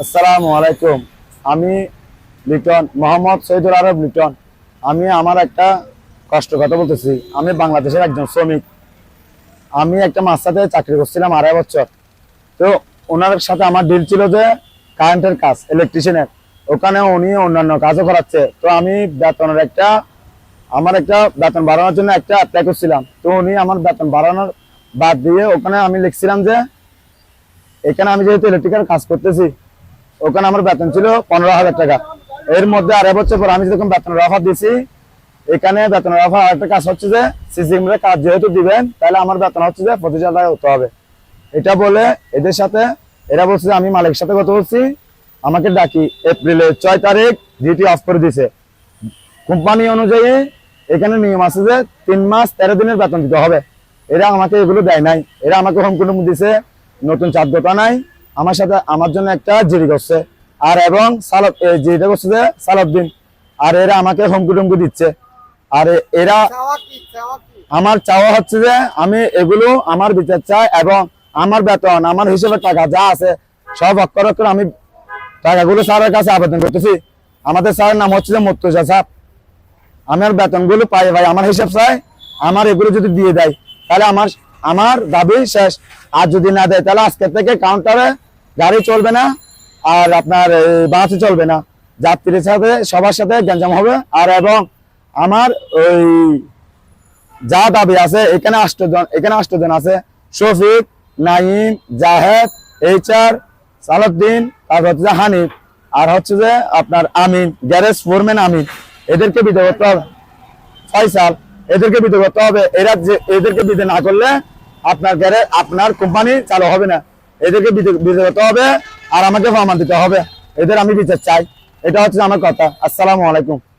আসসালামু আলাইকুম। আমি লিটন, মোহাম্মদ সৈদুল আরব লিটন। আমি আমার একটা কষ্ট কথা বলতেছি। আমি বাংলাদেশের একজন শ্রমিক। আমি একটা মাস্টাতে চাকরি করছিলাম আড়াই বছর। তো ওনার সাথে আমার ডিল ছিল যে কারেন্টের কাজ ইলেকট্রিশিয়ানের ওখানে উনি অন্যান্য কাজও করাচ্ছে। তো আমি বেতনের একটা, আমার একটা বেতন বাড়ানোর জন্য একটা অ্যাপ্লাই করছিলাম। তো উনি আমার বেতন বাড়ানোর বাদ দিয়ে ওখানে আমি লিখছিলাম যে, এখানে আমি যেহেতু ইলেকট্রিক্যাল কাজ করতেছি ওখানে আমার বেতন ছিল পনেরো হাজার টাকা। এর মধ্যে আড়াই বছর পর আমি যখন বেতনের অফার দিছি, এখানে বেতনের অফার আরেকটা কাজ হচ্ছে যে সিসিএমের কাজ যেহেতু দিবেন, তাহলে আমার বেতন হচ্ছে যে পঁচিশ হাজার টাকা হতে হবে। এটা বলে এদের সাথে, এরা বলছে যে আমি মালিকের সাথে কথা বলছি, আমাকে ডাকি, এপ্রিলের ছয় তারিখ ডিউটি অফ করে দিছে। কোম্পানি অনুযায়ী এখানে নিয়ম আছে যে তিন মাস তেরো দিনের বেতন দিতে হবে। এরা আমাকে এগুলো দেয় নাই, এরা আমাকে হোম কুটুম দিছে, নতুন চাঁদটা নাই। আমার সাথে আমার জন্য একটা জিরি করছে। আর এবং সালাদ এ, জিরিটা করছে যে সালাউদ্দিন আর এরা আমাকে হোম কুটুম দিচ্ছে। আর এরা আমার চাওয়া হচ্ছে যে আমি এগুলো আমার বিচার চাই এবং আমার বেতন আমার হিসেবে টাকা যা আছে সব অক্ষর অক্ষর আমি টাকাগুলো স্যারের কাছে আবেদন করতেছি। আমাদের স্যারের নাম হচ্ছে যে মর্তুজা সাহেব। আমার বেতনগুলো পাই ভাই আমার হিসাব চাই আমার এগুলো যদি দিয়ে দেয় তাহলে আমার আমার দাবি শেষ। আর যদি না দেয় তাহলে আজকে থেকে কাউন্টারে গাড়ি চলবে না, আর আপনার বাসে চলবে না। যাত্রীর সাথে, সবার সাথে গ্যাঞ্জাম হবে। আর এবং আমার ওই যা দাবি আছে, এখানে আষ্টজন এখানে আষ্টজন আছে। শফিক নাইম জাহেদ, এইচআর, সালাউদ্দিন, তারপর হচ্ছে যে হানিফ, আর হচ্ছে যে আপনার আমিন, গ্যারেজ ফোরম্যান আমিন। এদেরকে বিদায় করতে হবে। ফয়সাল, এদেরকে বিদায় করতে হবে। এরা যে এদেরকে বিদায় না করলে আপনার গ্যারেজ আপনার কোম্পানি চালু হবে না। এদেরকে বিচার করতে হবে। আর আমাকে প্রমাণ দিতে হবে। এদের আমি বিচার চাই। এটা হচ্ছে আমার কথা। আসসালামু আলাইকুম।